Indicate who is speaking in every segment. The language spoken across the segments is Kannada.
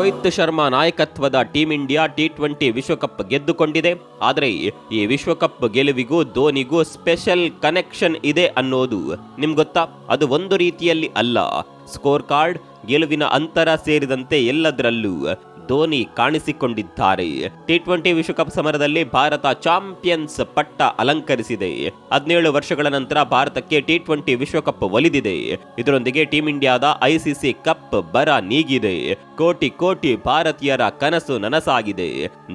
Speaker 1: ರೋಹಿತ್ ಶರ್ಮಾ ನಾಯಕತ್ವದ ಟೀಂ ಇಂಡಿಯಾ ಟಿ ಟ್ವೆಂಟಿ ವಿಶ್ವಕಪ್ ಗೆದ್ದುಕೊಂಡಿದೆ. ಆದರೆ ಈ ವಿಶ್ವಕಪ್ ಗೆಲುವಿಗೂ ಧೋನಿಗೂ ಸ್ಪೆಷಲ್ ಕನೆಕ್ಷನ್ ಇದೆ ಅನ್ನೋದು ನಿಮ್ಗೆ ಗೊತ್ತಾ? ಅದು ಒಂದು ರೀತಿಯಲ್ಲಿ ಅಲ್ಲ. ಸ್ಕೋರ್ ಕಾರ್ಡ್ ಗೆಲುವಿನ ಅಂತರ ಸೇರಿದಂತೆ ಎಲ್ಲದರಲ್ಲೂ ಧೋನಿ ಕಾಣಿಸಿಕೊಂಡಿದ್ದಾರೆ. ಟಿ ಟ್ವೆಂಟಿ ವಿಶ್ವಕಪ್ ಸಮರದಲ್ಲಿ ಭಾರತ ಚಾಂಪಿಯನ್ಸ್ ಪಟ್ಟ ಅಲಂಕರಿಸಿದೆ. ಹದಿನೇಳು ವರ್ಷಗಳ ನಂತರ ಭಾರತಕ್ಕೆ ಟಿ ಟ್ವೆಂಟಿ ವಿಶ್ವಕಪ್ ಒಲಿದಿದೆ. ಇದರೊಂದಿಗೆ ಟೀಂ ಇಂಡಿಯಾದ ಐಸಿಸಿ ಕಪ್ ಬರ ನೀಗಿದೆ. ಕೋಟಿ ಕೋಟಿ ಭಾರತೀಯರ ಕನಸು ನನಸಾಗಿದೆ.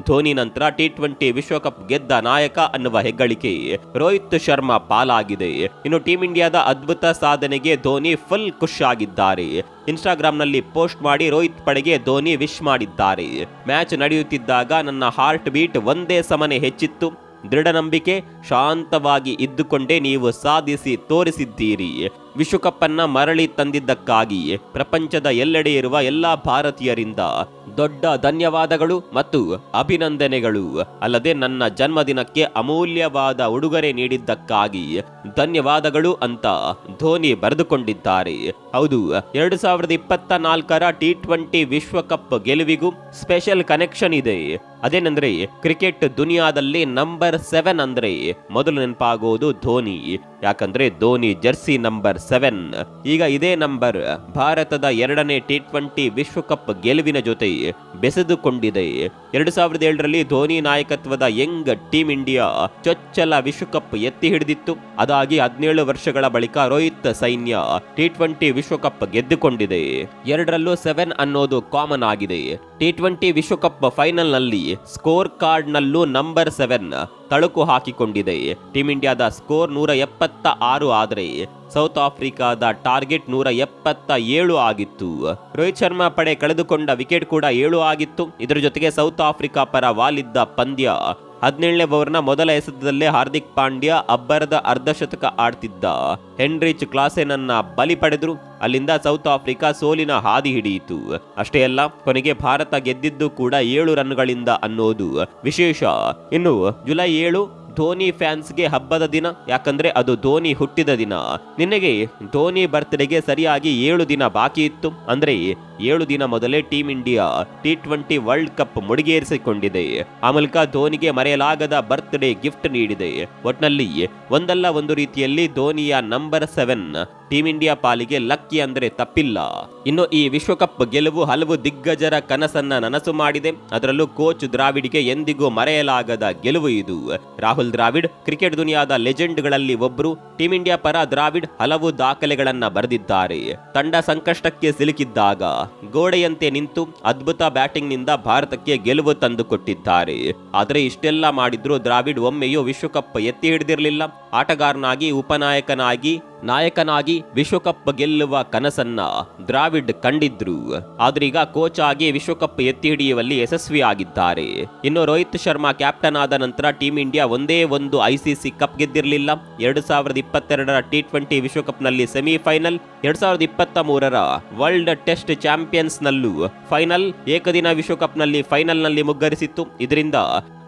Speaker 1: ಧೋನಿ ನಂತರ ಟಿ ಟ್ವೆಂಟಿ ವಿಶ್ವಕಪ್ ಗೆದ್ದ ನಾಯಕ ಅನ್ನುವ ಹೆಗ್ಗಳಿಕೆ. ರೋಹಿತ್ ಶರ್ಮಾ ಪಾಲಾಗಿದೆ. ಇನ್ನು ಟೀಂ ಇಂಡಿಯಾದ ಅದ್ಭುತ ಸಾಧನೆಗೆ ಧೋನಿ ಫುಲ್ ಖುಷ್ ಆಗಿದ್ದಾರೆ ಇನ್ಸ್ಟಾಗ್ರಾಂನಲ್ಲಿ ಪೋಸ್ಟ್ ಮಾಡಿ ರೋಹಿತ್ ಪಡೆಗೆ ಧೋನಿ ವಿಶ್ ಮಾಡಿದ್ದಾರೆ. ಮ್ಯಾಚ್ ನಡೆಯುತ್ತಿದ್ದಾಗ ನನ್ನ ಹಾರ್ಟ್ ಬೀಟ್ ಒಂದೇ ಸಮನೆ ಹೆಚ್ಚಿತ್ತು. ದೃಢ ನಂಬಿಕೆ ಶಾಂತವಾಗಿ ಇದ್ದುಕೊಂಡೇ ನೀವು ಸಾಧಿಸಿ ತೋರಿಸಿದ್ದೀರಿ. ವಿಶ್ವಕಪ್ ಅನ್ನ ಮರಳಿ ತಂದಿದ್ದಕ್ಕಾಗಿ ಪ್ರಪಂಚದ ಎಲ್ಲೆಡೆ ಇರುವ ಎಲ್ಲಾ ಭಾರತೀಯರಿಂದ ದೊಡ್ಡ ಧನ್ಯವಾದಗಳು ಮತ್ತು ಅಭಿನಂದನೆಗಳು. ಅಲ್ಲದೆ ನನ್ನ ಜನ್ಮದಿನಕ್ಕೆ ಅಮೂಲ್ಯವಾದ ಉಡುಗೊರೆ ನೀಡಿದ್ದಕ್ಕಾಗಿ ಧನ್ಯವಾದಗಳು ಅಂತ ಧೋನಿ ಬರೆದುಕೊಂಡಿದ್ದಾರೆ. ಹೌದು, ಎರಡು ಸಾವಿರದ ಇಪ್ಪತ್ತ ನಾಲ್ಕರ ಟಿ ಟ್ವೆಂಟಿ ವಿಶ್ವಕಪ್ ಗೆಲುವಿಗೂ ಸ್ಪೆಷಲ್ ಕನೆಕ್ಷನ್ ಇದೆ. ಅದೇನೆಂದ್ರೆ, ಕ್ರಿಕೆಟ್ ದುನಿಯಾದಲ್ಲಿ ನಂಬರ್ ಸೆವೆನ್ ಅಂದ್ರೆ ಮೊದಲು ನೆನಪಾಗೋದು ಧೋನಿ. ಯಾಕಂದ್ರೆ ಧೋನಿ ಜರ್ಸಿ ನಂಬರ್ ಸೆವೆನ್. ಈಗ ಇದೇ ನಂಬರ್, ಭಾರತದ ಎರಡನೇ ಟಿ ಟ್ವೆಂಟಿ ವಿಶ್ವಕಪ್ ಗೆಲುವಿನ ಜೊತೆ ಬೆಸೆದುಕೊಂಡಿದೆ. ಎರಡು ಸಾವಿರದ ಏಳರಲ್ಲಿ ಧೋನಿ ನಾಯಕತ್ವದ ಯಂಗ್ ಟೀಂ ಇಂಡಿಯಾ ಚೊಚ್ಚಲ ವಿಶ್ವಕಪ್ ಎತ್ತಿ ಹಿಡಿದಿತ್ತು. ಅದಾಗಿ ಹದಿನೇಳು ವರ್ಷಗಳ ಬಳಿಕ ರೋಹಿತ್ ಸೈನ್ಯ ಟಿ ಟ್ವೆಂಟಿ ವಿಶ್ವಕಪ್ ಗೆದ್ದುಕೊಂಡಿದೆ. ಎರಡರಲ್ಲೂ ಸೆವೆನ್ ಅನ್ನೋದು ಕಾಮನ್ ಆಗಿದೆ. ಟಿ ಟ್ವೆಂಟಿ ವಿಶ್ವಕಪ್ ಫೈನಲ್ನಲ್ಲಿ ಸ್ಕೋರ್ ಕಾರ್ಡ್ನಲ್ಲೂ ನಂಬರ್ ಸೆವೆನ್. ತಳುಕು ಹಾಕಿಕೊಂಡಿದೆ ಟೀಂ ಇಂಡಿಯಾದ ಸ್ಕೋರ್ ನೂರ ಎಪ್ಪತ್ತ ಆರು ಆದರೆ ಸೌತ್ ಆಫ್ರಿಕಾದ ಟಾರ್ಗೆಟ್ ನೂರ ಎಪ್ಪತ್ತ ಏಳು ಆಗಿತ್ತು. ರೋಹಿತ್ ಶರ್ಮಾ ಪಡೆ ಕಳೆದುಕೊಂಡ ವಿಕೆಟ್ ಕೂಡ ಏಳು ಆಗಿತ್ತು. ಇದರ ಜೊತೆಗೆ ಸೌತ್ ಆಫ್ರಿಕಾ ಪರ ವಾಲಿದ್ದ ಪಂದ್ಯ ಹದಿನೇಳನೇ ಓವರ್ನ ಮೊದಲ ಎಸೆತದಲ್ಲೇ ಹಾರ್ದಿಕ್ ಪಾಂಡ್ಯ ಅಬ್ಬರದ ಅರ್ಧಶತಕ ಆಡ್ತಿದ್ದ. ಹೆನ್ರಿಚ್ ಕ್ಲಾಸೆನನ್ನ ಬಲಿ ಪಡೆದ್ರು. ಅಲ್ಲಿಂದ ಸೌತ್ ಆಫ್ರಿಕಾ ಸೋಲಿನ ಹಾದಿ ಹಿಡಿಯಿತು. ಅಷ್ಟೇ ಅಲ್ಲ, ಕೊನೆಗೆ ಭಾರತ ಗೆದ್ದಿದ್ದು ಕೂಡ ಏಳು ರನ್ಗಳಿಂದ ಅನ್ನೋದು ವಿಶೇಷ. ಇನ್ನು ಜುಲೈ ಏಳು ಧೋನಿ ಫ್ಯಾನ್ಸ್ಗೆ ಹಬ್ಬದ ದಿನ. ಯಾಕಂದ್ರೆ ಅದು ಧೋನಿ ಹುಟ್ಟಿದ ದಿನ. ನಿನಗೆ ಧೋನಿ ಬರ್ತ್ಡೇಗೆ ಸರಿಯಾಗಿ ಏಳು ದಿನ ಬಾಕಿ ಇತ್ತು. ಅಂದ್ರೆ ಏಳು ದಿನ ಮೊದಲೇ team India T twenty world cup ಮುಡಿಗೇರಿಸಿಕೊಂಡಿದೆ. ಆ ಮೂಲಕ ಧೋನಿಗೆ ಮರೆಯಲಾಗದ ಬರ್ತ್ಡೇ ಗಿಫ್ಟ್ ನೀಡಿದೆ. ಒಟ್ನಲ್ಲಿ ಒಂದಲ್ಲ ಒಂದು ರೀತಿಯಲ್ಲಿ ಧೋನಿಯ ನಂಬರ್ ಸೆವೆನ್ ಟೀಂ ಇಂಡಿಯಾ ಪಾಲಿಗೆ ಲಕ್ಕಿ ಅಂದ್ರೆ ತಪ್ಪಿಲ್ಲ. ಇನ್ನು ಈ ವಿಶ್ವಕಪ್ ಗೆಲುವು ಹಲವು ದಿಗ್ಗಜರ ಕನಸನ್ನ ನನಸು ಮಾಡಿದೆ. ಅದರಲ್ಲೂ ಕೋಚ್ ದ್ರಾವಿಡ್ಗೆ ಎಂದಿಗೂ ಮರೆಯಲಾಗದ ಗೆಲುವು ಇದು. ರಾಹುಲ್ ದ್ರಾವಿಡ್, ಕ್ರಿಕೆಟ್ ದುನಿಯಾದ ಲೆಜೆಂಡ್ಗಳಲ್ಲಿ ಒಬ್ಬರು ಟೀಂ ಇಂಡಿಯಾ ಪರ ದ್ರಾವಿಡ್ ಹಲವು ದಾಖಲೆಗಳನ್ನ ಬರೆದಿದ್ದಾರೆ. ತಂಡ ಸಂಕಷ್ಟಕ್ಕೆ ಸಿಲುಕಿದ್ದಾಗ ಗೋಡೆಯಂತೆ ನಿಂತು ಅದ್ಭುತ ಬ್ಯಾಟಿಂಗ್ನಿಂದ ಭಾರತಕ್ಕೆ ಗೆಲುವು ತಂದುಕೊಟ್ಟಿದ್ದಾರೆ. ಆದರೆ ಇಷ್ಟೆಲ್ಲ ಮಾಡಿದ್ರು ದ್ರಾವಿಡ್ ಒಮ್ಮೆಯೂ ವಿಶ್ವಕಪ್ ಎತ್ತಿ ಹಿಡಿದಿರಲಿಲ್ಲ. ಆಟಗಾರನಾಗಿ, ಉಪನಾಯಕನಾಗಿ ನಾಯಕನಾಗಿ ವಿಶ್ವಕಪ್ ಗೆಲ್ಲುವ ಕನಸನ್ನ ದ್ರಾವಿಡ್ ಕಂಡಿದ್ರು. ಆದ್ರೀಗ ಕೋಚ್ ಆಗಿ ವಿಶ್ವಕಪ್ ಎತ್ತಿ ಹಿಡಿಯುವಲ್ಲಿ ಯಶಸ್ವಿಯಾಗಿದ್ದಾರೆ. ಇನ್ನು ರೋಹಿತ್ ಶರ್ಮಾ ಕ್ಯಾಪ್ಟನ್ ಆದ ನಂತರ ಟೀಂ ಇಂಡಿಯಾ ಒಂದೇ ಒಂದು ಐಸಿಸಿ ಕಪ್ ಗೆದ್ದಿರಲಿಲ್ಲ. ಎರಡು ಸಾವಿರದ ಇಪ್ಪತ್ತೆರಡರ ಟಿ ಟ್ವೆಂಟಿ ವಿಶ್ವಕಪ್ನಲ್ಲಿ ಸೆಮಿಫೈನಲ್, ಎರಡ್ ಸಾವಿರದ ಇಪ್ಪತ್ತ ಮೂರರ ವರ್ಲ್ಡ್ ಟೆಸ್ಟ್ ಚಾಂಪಿಯನ್ಸ್ ನಲ್ಲೂ ಫೈನಲ್ ಏಕದಿನ ವಿಶ್ವಕಪ್ನಲ್ಲಿ ಫೈನಲ್ನಲ್ಲಿ ಮುಗ್ಗರಿಸಿತ್ತು. ಇದರಿಂದ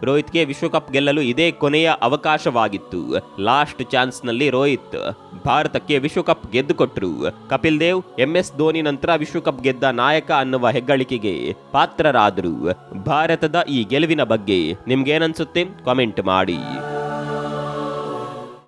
Speaker 1: ರೋಹಿತ್ಗೆ ವಿಶ್ವಕಪ್ ಗೆಲ್ಲಲು ಇದೇ ಕೊನೆಯ ಅವಕಾಶವಾಗಿತ್ತು. ಲಾಸ್ಟ್ ಚಾನ್ಸ್ನಲ್ಲಿ ರೋಹಿತ್ ಭಾರತಕ್ಕೆ ವಿಶ್ವಕಪ್ ಗೆದ್ದುಕೊಟ್ರು. ಕಪಿಲ್ ದೇವ್, ಎಂಎಸ್ ಧೋನಿ ನಂತರ ವಿಶ್ವಕಪ್ ಗೆದ್ದ ನಾಯಕ ಅನ್ನುವ ಹೆಗ್ಗಳಿಕೆಗೆ ಪಾತ್ರರಾದರು. ಭಾರತದ ಈ ಗೆಲುವಿನ ಬಗ್ಗೆ ನಿಮ್ಗೇನನ್ಸುತ್ತೆ? ಕಾಮೆಂಟ್ ಮಾಡಿ.